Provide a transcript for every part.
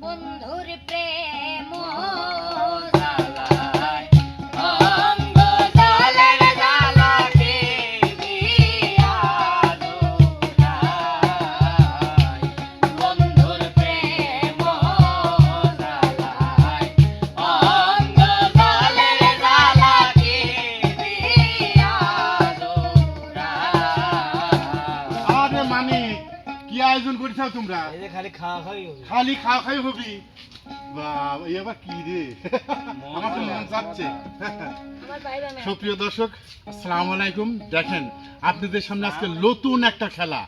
বন্ধুর প্রেম। খালি খাওয়া খাই হবি। বাবা এই আবার কি রে? আমার তো মন যাচ্ছে আমার সুপ্রিয় দর্শক আসসালামু আলাইকুম। দেখেন আপনাদের সামনে আজকে নতুন একটা খেলা।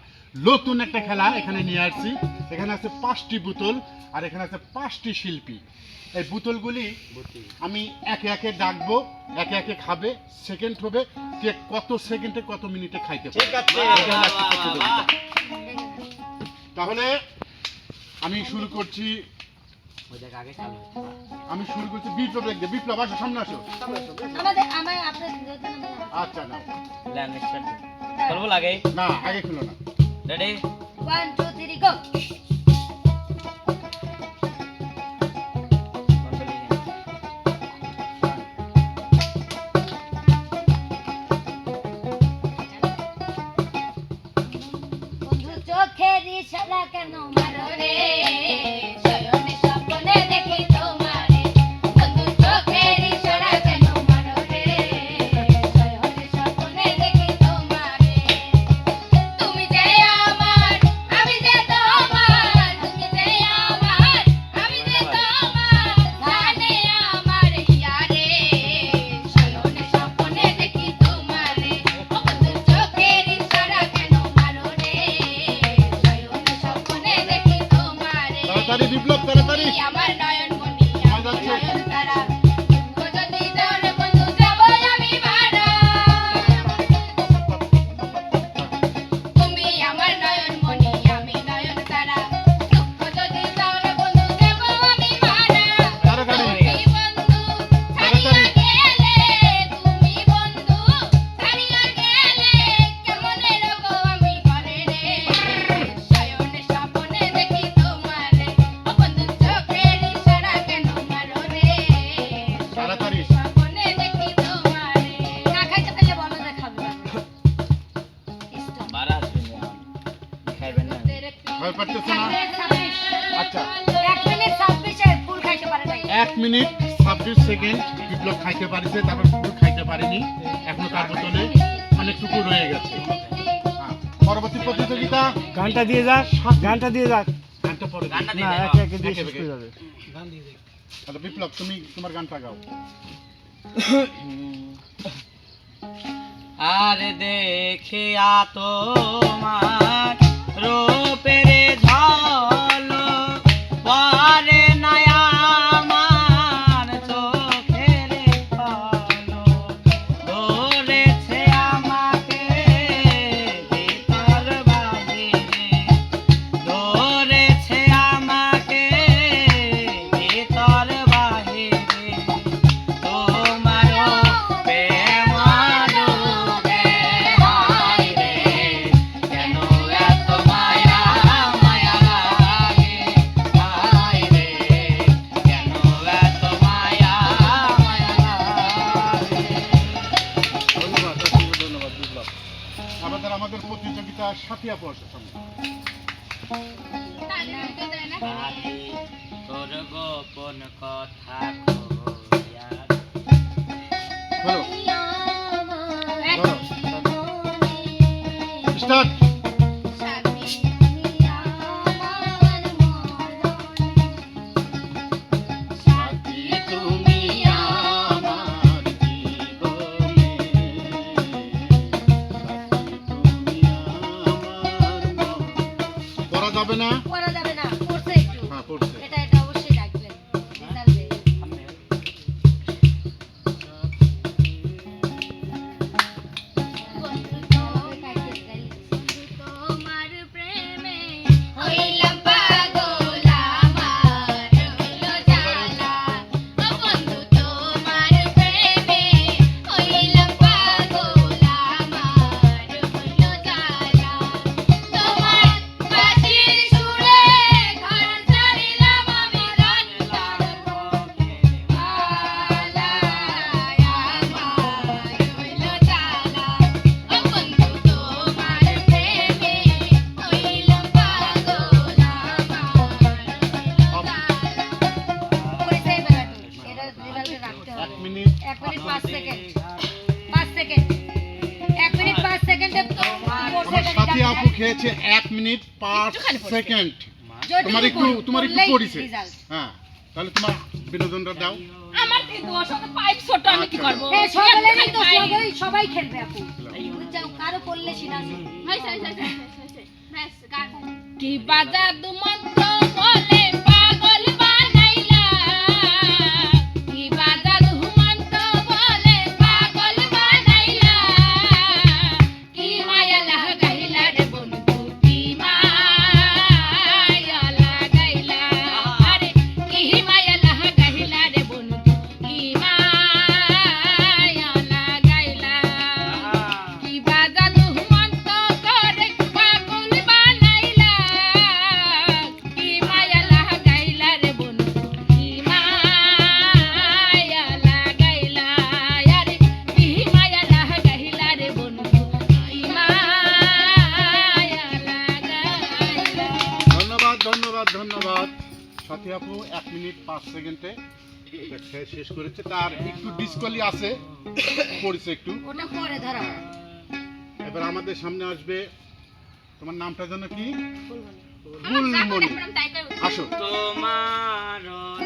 নতুন একটা খেলা এখানে নিয়ে আসছি। এখানে আছে পাঁচটি বোতল আর এখানে আছে পাঁচটি শিল্পী। এই বোতলগুলি আমি একে একে ডাকবো একে একে খাবে সেকেন্ড হবে কে কত সেকেন্ডে কত মিনিটে খাইতে পারে। তাহলে আমি শুরু করছি ওই দেখ আগে আমি শুরু করছি বিপ্লব দেখবে বিপ্লব আসো সামনে আসো। আমার আচ্ছা না ল্যান্ড লাগে? না আগে খুলো না। Ready one two three go ছাব্বিশ সেকেন্ড বিপ্লব খাইতে পারিছে তারপর টুকু খাইতে পারেনি। এখনও তার বোতলে অনেকটুকু রয়ে গেছে। হ্যাঁ, পরবর্তী প্রতিযোগিতা গানটা দিয়ে যাক গানটা দিয়ে যাক গানটা পরে গানটা না দিয়ে একে একে দিয়ে শেষ। করে যাবে। গান দিয়ে দেখ আচ্ছা বিপ্লব তুমি তোমার গানটা গাও। আর দেখিয়া তোমার রূপের আমাদের প্রতিযোগিতা সাথিয়া পড়ছে সামনে সাথী তোর গোপন কথা কইয়া পড়া যাবে না করা যাবে না করছে একটু হ্যাঁ পড়ছে সেকেন্ড তোমার একটু তোমার একটু পড়িছে। হ্যাঁ তাহলে তোমার বিনোদনটা দাও আমার কি দোষ পাইপ ছোট আমি কি করব হ্যাঁ সকলেরই তো সবাই সবাই খেলবে আপু বুঝছ কারও করলে সিনা কি বাজার দুমন্ত্র বলে শেষ করেছে। তার একটু ডিসকলি আছে পড়েছে একটু। ওটা পরে ধরা। এবার আমাদের সামনে আসবে তোমার নামটা যেন কি? গুলমণি আসো। তোমার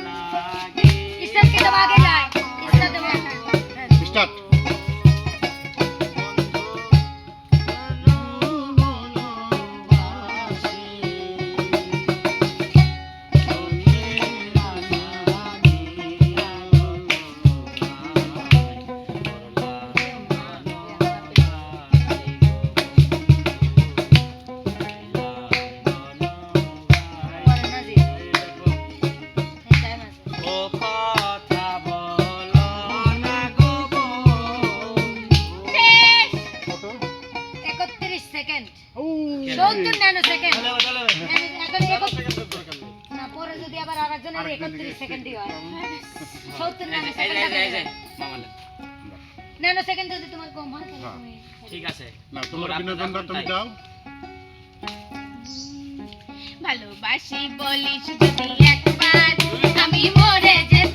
লাগে। আরেকজনের 31 সেকেন্ডই হয় 70 ন্যানো এই যে, এই যে, এই যে, সেকেন্ড ন্যানো সেকেন্ড যদি তোমার কম হয় তাহলে হ্যাঁ। ঠিক আছে। না তোমার বিনোদনটা তুমি দাও ভালোবাসি বলিস যদি একবার আমি মরে যেতে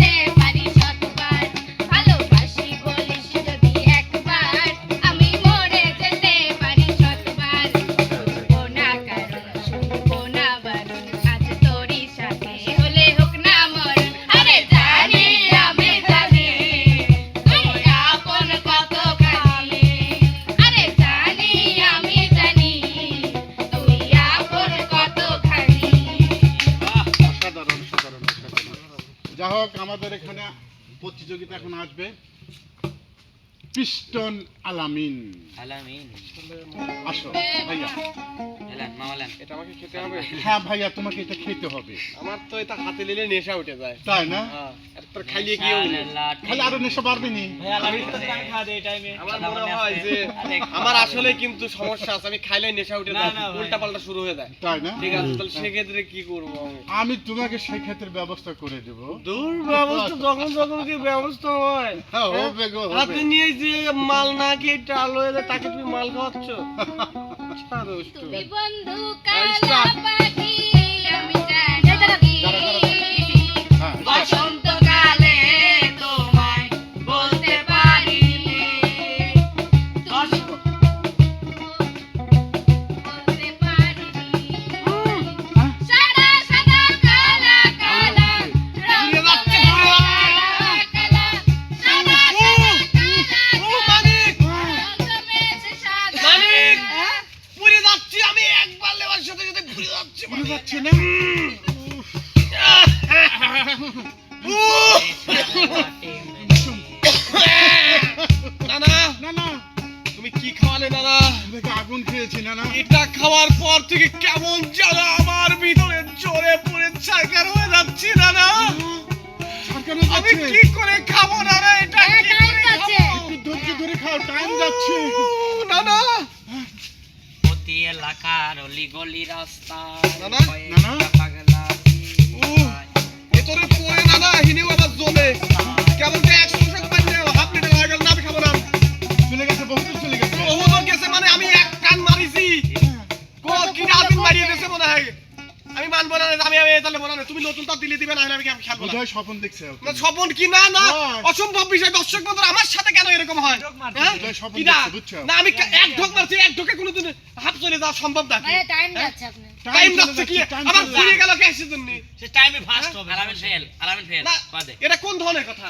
আলামিন আলামিন আসো ভাইয়া। এলেন মামালেন এটা আমাকে খেতে হবে? হ্যাঁ ভাইয়া তোমাকে এটা খেতে হবে। আমার তো এটা হাতে নিলে নেশা উঠে যায়। তাই না? হ্যাঁ আর তোর খাইলে কি হইল? খালি আরও নেশা পারবে নি। ভাই আলামিন তো টাকা খাওয়া দেয় টাইমে আমার মনে হয় যে আমার আসলে কিন্তু সমস্যা আছে আমি খাইলে নেশা উঠে যায় উল্টা পাল্টা শুরু হয়ে যায়। তাই না? ঠিক আছে তাহলে সেক্ষেত্রে কি করব আমি? তোমাকে সেই ক্ষেত্রে ব্যবস্থা করে দেব। দূর ব্যবস্থা যখন যখন কি ব্যবস্থা হয় হ্যাঁ হবে গো হাতে নিয়ে যে মাল না খেয়ে টাল হয়ে যায় তাকে তুমি মাল খাওয়াচ্ছ? তুমি বন্ধু কালা পাখি থেকে কেমন যেন আমার ভিতরে জোরে পড়ে ছাড়কার হয়ে যাচ্ছি দাদা আমি কি করে খাব দাদা এটা হ্যাঁ, time করে যাচ্ছে। খাব? একটু ধৈর্য ধরে খাও টাইম যাচ্ছে নানা প্রতি এলাকার অলি গলি রাস্তা দাদা নানা? আমি খেলব স্বপন দেখছে না, স্বপন কি? না না অসম্ভব বিষয়। দর্শক বন্ধুরা আমার সাথে কেন এরকম হয়? বোধহয় স্বপন কিরা? দেখছে, বুঝছ? না আমি এক ঢোক মারছি এক ঢোকে কোনোদিন হাফ চলে যাওয়া সম্ভব না। টাইম যাচ্ছে আপনার। টাইম যাচ্ছে কি? আমার চলে গেল ক্যাশের জন্য? সে টাইমে ফাস্ট হবে আলামিন ফেল আলামিন ফেল এটা কোন ধরনের কথা?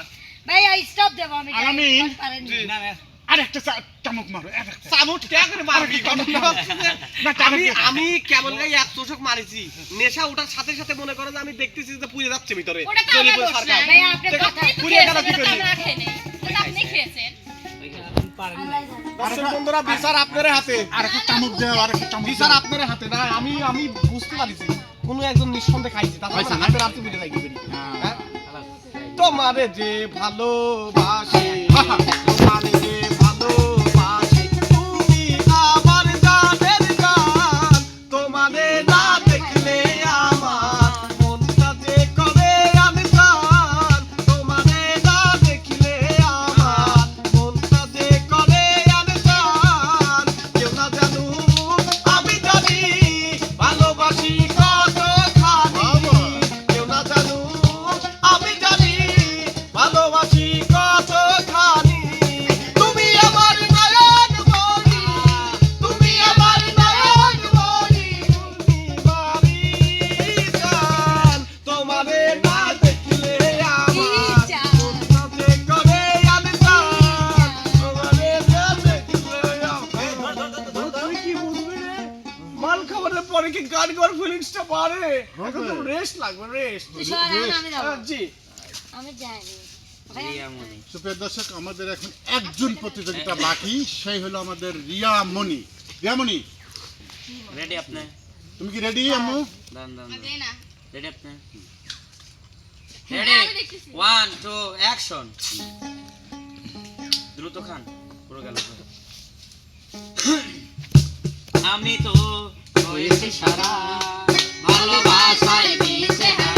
ভাইয়া স্টপ দেবো আমি আলামিন। পারেননি জি। না না। আর একটা মারো আর করে মারবি? আমি আমি কেমন গাই এক চোষক মারিছি। নেশা ওঠার সাথে সাথে মনে করে যে আমি দেখতেছি যে পুড়ে যাচ্ছে ভিতরে। পড়ে গেল কি করি। দর্শক বন্ধুরা বিচার আপনার হাতে। আর একটা চামচ দাও আর একটা চামচ বিচার আপনার হাতে। না আমি আমি বুঝতে পারিছি। কোনো একজন নিঃসন্দেহে খাইছে না? হাতের বেড়ে লাগবে হ্যাঁ। তোমারে যে ভালোবাসে। তোমারে যে ফিলিংসটা এখন তো রেস্ট লাগবে রেস্ট আমি যাব। জি। আমি যাইনি। সুপ্রিয় দর্শক আমাদের এখন একজন প্রতিযোগিতা বাকি সেই হলো আমাদের রিয়া মণি। রিয়া মণি রেডি আপনি? তুমি কি রেডি আম্মু? দান দান রেডি আপনি? হ্যাঁ, রেডি। ওয়ান টু অ্যাকশন দ্রুত খান পুরো গেল। আমি তো হয়েছি সারা। ভালোবাসায় দিশেহারা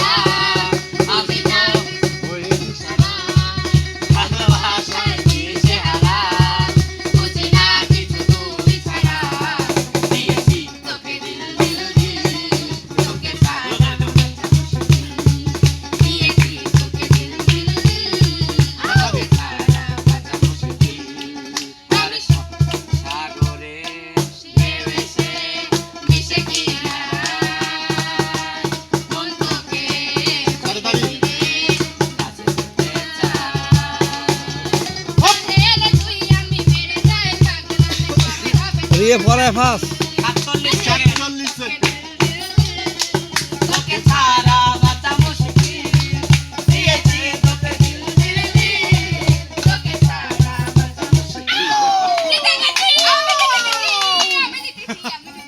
আমি জিতেছি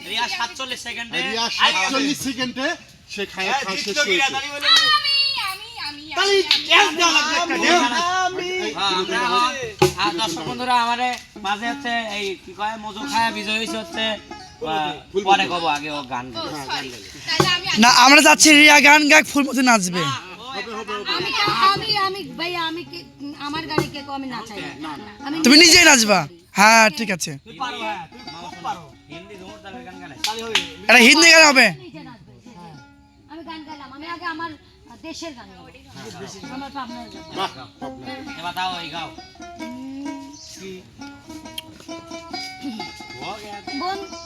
রিয়া সাতচল্লিশ সেকেন্ডে। সাতচল্লিশ সেকেন্ডে সে খায় খা শেষ হয়েছে আমি আমি আমি তাহলে ক্যাশ দেওয়া লাগবে একটা, দেও। আমি হ্যাঁ, আমরা এখন- আর দর্শক বন্ধুরা আমারে মাঝে হচ্ছে এই কি কয় মজু খায়া বিজয় হয়েছে হচ্ছে পরে কব আগে ও গান আমি না আমরা যাচ্ছি রিয়া গান গাক ফুলমতি নাচবে। আমি আমি আমি ভাইয়া আমি কি- আমার গানে কে আমি নাচাই না। আমি তুমি নিজেই নাচবা? হ্যাঁ ঠিক আছে। হ্যাঁ এটা হিন্দি গান হবে? আমি গান গাইলাম। আমি আগে আমার দেশের গান আমার পাবনার গান। বাহ এবার দাও এই গাও। Bun.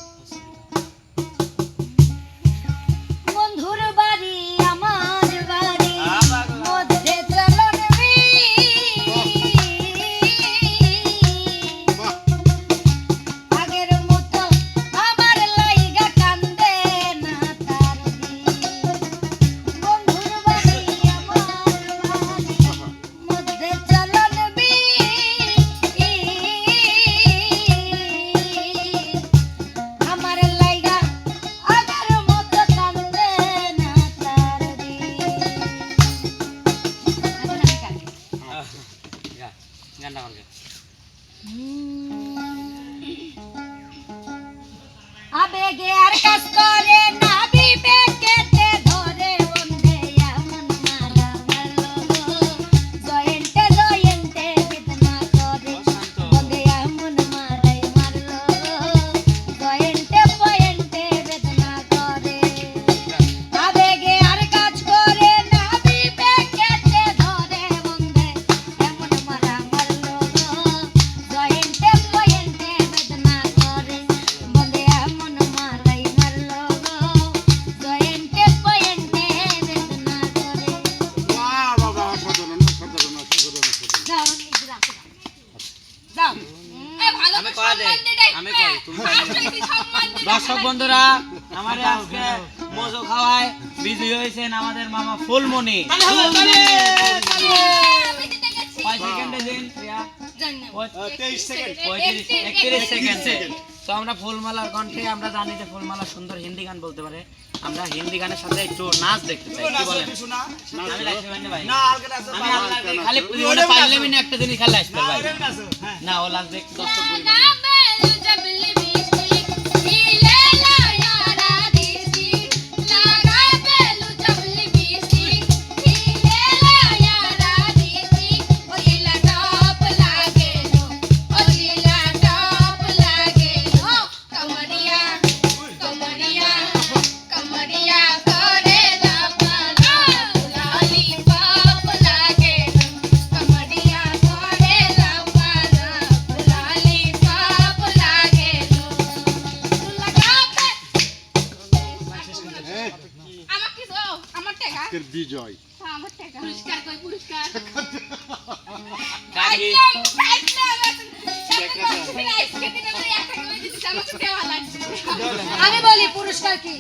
দর্শক বন্ধুরা আমাদের আজকে মজো খাওয়ায় বিজয়ী হয়েছেন আমাদের মামা ফুলমণি। কয় সেকেন্ড 31 সেকেন্ড। তো আমরা ফুলমালার কণ্ঠে আমরা জানি যে ফুলমালা সুন্দর হিন্দি গান বলতে পারে। আমরা হিন্দি গানের সাথে একটু নাচ দেখতে চাই কি বলেন? খালি পারলে একটা জিনিস খেলে আসতে ভাই না ও লাচ দেখ দর্শক আজকের বিজয়। আমার পুরস্কার কই পুরস্কার? আমি বলি পুরস্কার কি।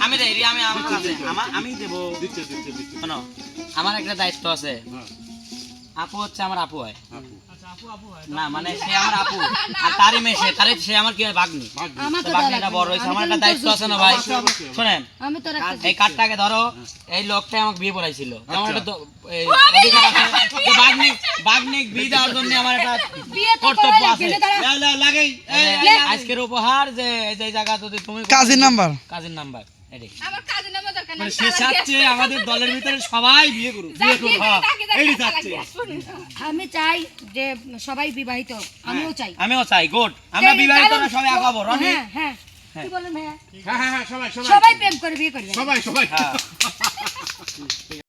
আমি দেই আমি আমি আমার আমি দেব। আমার একটা দায়িত্ব আছে। হ্যাঁ, আপু হচ্ছে আমার আপু হয়। না মানে সে আমার আপু। আর তারই মেয়ে সে তারই সে আমার কি ভাগ্নি? ভাগ্য। আমার তো তো ভাগ্নিটা বড় হয়েছে আমার একটা দায়িত্ব আছে না ভাই? শোনেন আমি তো রাখতে এই কার্ডটাকে ধরো এই লোকটাই আমাকে বিয়ে পড়াইছিল। আমার একটা অধিকার আছে। যে বাগনিক বাগনিক বিয়ে দেওয়ার জন্য আমার একটা কর্তব্য আছে। লাগাই আজকের উপহার যে এই যে জায়গা যদি তুমি কাজের নাম্বার। কাজের নাম্বার। আমার কাজে নামা দরকার মানে সে চাচ্ছে আমাদের দলের ভিতরে সবাই বিয়ে করুক বিয়ে করুক। হ্যাঁ এই চাচ্ছে। আমি চাই যে সবাই বিবাহিত আমিও চাই। আমিও চাই গুড। আমরা বিবাহিত না সবাই আগাবো। রনি? হ্যাঁ হ্যাঁ। কি বলেন ভাইয়া? হ্যাঁ হ্যাঁ হ্যাঁ সবাই সবাই। সবাই প্রেম করে বিয়ে করবে। সবাই সবাই। হ্যাঁ।